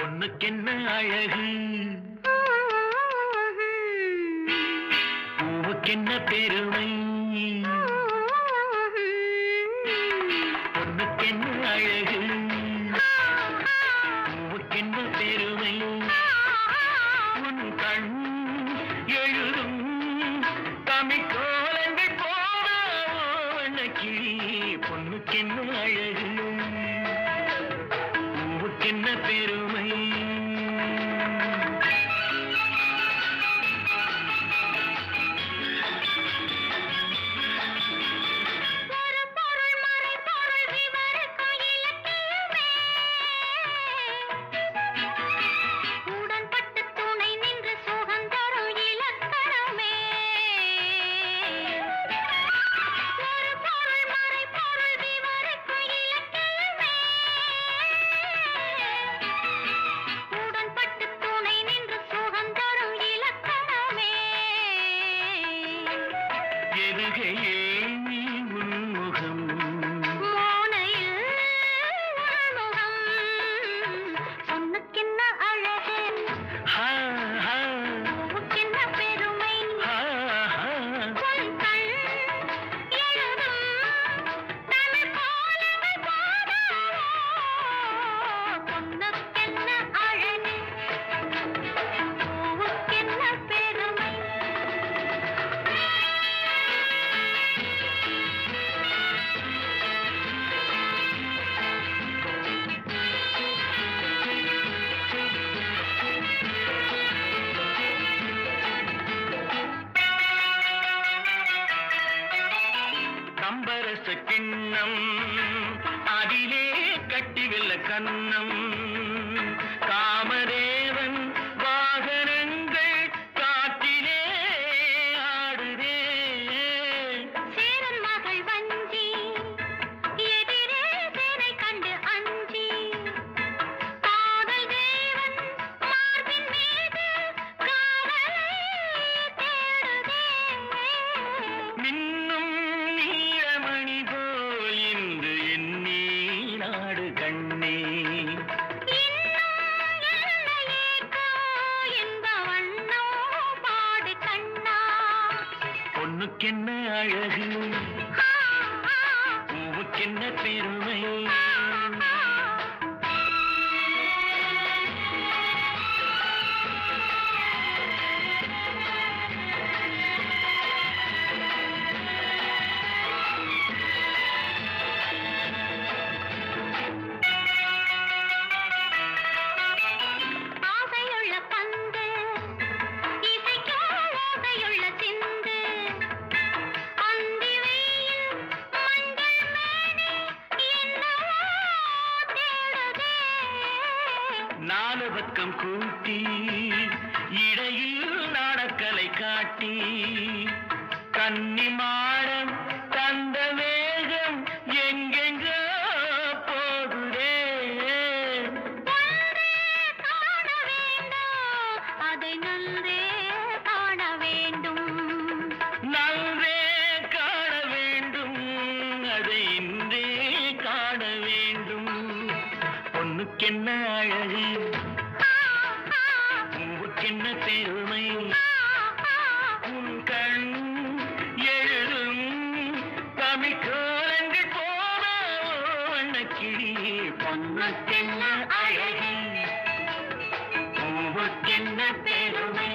பொண்ணுக்கென்ன அழகு? பூவுக்கென்ன பெருமை? பொண்ணுக்கென்ன அழகு? பூவுக்கென்ன பெருமை? உன் கண் எழுதும் தமிழ்கோலங்கள் போன கிளி பொண்ணுக்கென்ன அழகு? பூவுக்கென்ன பெருமை? கண்ணம். அதிலே கட்டி வெல்ல கண்ணம். பொண்ணுக்கென்ன அழகு? நாலு பக்கம் கூட்டி இடையில் நாடக்கலை காட்டி கன்னிமாடம் தந்த வேகம் எங்கெங்கோ போகுதே. அதை நன்றே காண வேண்டும். நன்றே காண வேண்டும் அதை இன்றே காண வேண்டும். பூவுக்கென்ன அழகு? பூவுக்கென்ன பெருமை உன் கண் எழுதும் தமிழ்கோலங்கள் போல கிளி பொண்ணுக்கென்ன அழகு? பூவுக்கென்ன பெருமை